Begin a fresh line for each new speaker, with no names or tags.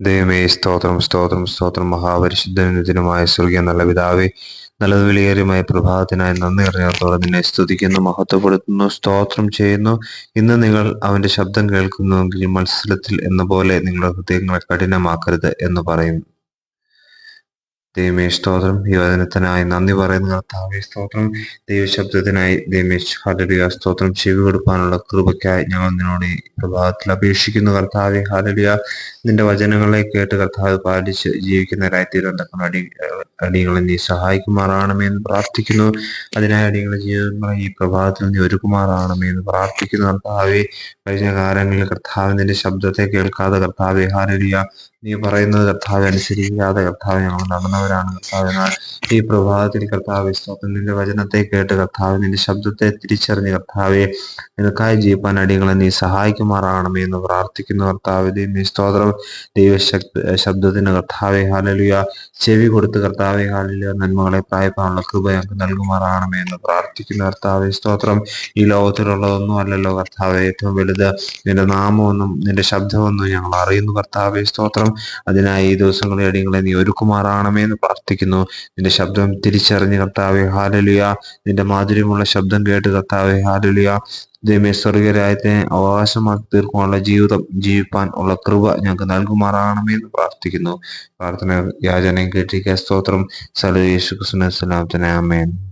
ദൈവമേ സ്തോത്രം സ്തോത്രം സ്തോത്രം. മഹാപരിശുദ്ധനുമായ സ്വർഗീയ നല്ല പിതാവേ നല്ലത് വിലയേറിയമായ പ്രഭാതത്തിനായി നന്ദി അറിയാത്തോടെ നിന്നെ സ്തുതിക്കുന്നു മഹത്വപ്പെടുത്തുന്നു സ്തോത്രം ചെയ്യുന്നു. ഇന്ന് നിങ്ങൾ അവന്റെ ശബ്ദം കേൾക്കുന്നുവെങ്കിൽ മത്സരത്തിൽ എന്ന പോലെ നിങ്ങളുടെ ഹൃദയങ്ങളെ കഠിനമാക്കരുത് എന്ന് പറയുന്നു ദൈവമേ സ്തോത്രം. യുവജനത്തിനായി നന്ദി പറയുന്ന. കർത്താവെ സ്തോത്രം. ദൈവശബ്ദത്തിനായി ദൈവേഷ് ഹലലിയ സ്തോത്രം. ചെവി കൊടുക്കാനുള്ള കൃപയ്ക്കായി ഞങ്ങൾ നിന്നോട് ഈ പ്രഭാതത്തിൽ അപേക്ഷിക്കുന്നു. കർത്താവെ ഹലലിയ നിന്റെ വചനങ്ങളെ കേട്ട് കർത്താവ് പാലിച്ച് ജീവിക്കുന്നവരായി തീരുന്ന അടി അടികളെ നീ സഹായിക്കുമാറാണമേ എന്ന് പ്രാർത്ഥിക്കുന്നു. അതിനായി അടികളെ ജീവിതങ്ങളെ ഈ പ്രഭാതത്തിൽ നീ ഒരുക്കുമാറാണമേ എന്ന് പ്രാർത്ഥിക്കുന്നു. കർത്താവെ കഴിഞ്ഞ കാലങ്ങളിൽ കർത്താവിന്റെ ശബ്ദത്തെ കേൾക്കാതെ കർത്താവെ ഹാലലിയ നീ പറയുന്നത് കർത്താവ് അനുസരിക്കാതെ കർത്താവ് ഞങ്ങൾ നടന്നവരാണ്. കർത്താവ് ഈ പ്രഭാതത്തിൽ കർത്താവ് സ്തോത്രം. നിന്റെ വചനത്തെ കേട്ട് കർത്താവ് നിന്റെ ശബ്ദത്തെ തിരിച്ചറിഞ്ഞ് കർത്താവെ നിനക്കായി ജീവിപ്പാൻ അടികളെ നീ സഹായിക്കുമാറാകണമേ എന്ന് പ്രാർത്ഥിക്കുന്നു കർത്താവ്. നീ സ്തോത്രം. ദൈവശക്തി ശബ്ദത്തിന് കർത്താവെ ഹാലലുയ ചെവി കൊടുത്ത് കർത്താവെ ഹാലലുയ നന്മകളെ പ്രായപ്പാനുള്ള കൃപ ഞങ്ങൾക്ക് നൽകുമാറാകണമേ എന്ന് പ്രാർത്ഥിക്കുന്നു കർത്താവെ. സ്തോത്രം. ഈ ലോകത്തിലുള്ളതൊന്നും അല്ലല്ലോ കർത്താവെ. ഏറ്റവും വലുത് നിന്റെ നാമമൊന്നും നിന്റെ ശബ്ദമൊന്നും ഞങ്ങൾ അറിയുന്നു കർത്താവെ. സ്തോത്രം. അതിനായി ഈ ദിവസങ്ങളെ അടിയങ്ങളെ നീ ഒരുക്കുമാറാണമേ എന്ന് പ്രാർത്ഥിക്കുന്നു. നിന്റെ ശബ്ദം തിരിച്ചറിഞ്ഞ് കർത്താവെ ഹാലലുയ നിന്റെ മാധുര്യമുള്ള ശബ്ദം കേട്ട് കർത്താവെ ഹാലലുയ ദൈവമേ സ്വർഗരായത്തെ അവകാശമാക്കി തീർക്കുവാനുള്ള ജീവിതം ജീവിപ്പാൻ ഉള്ള കൃപ ഞങ്ങൾക്ക് നൽകുമാറാണമേ എന്ന് പ്രാർത്ഥിക്കുന്നു. പ്രാർത്ഥന യാചനയും കേട്ടിരിക്കുക സ്തോത്രം. സലേശു യേശു സ്ലാമത്തിനെ അമേൻ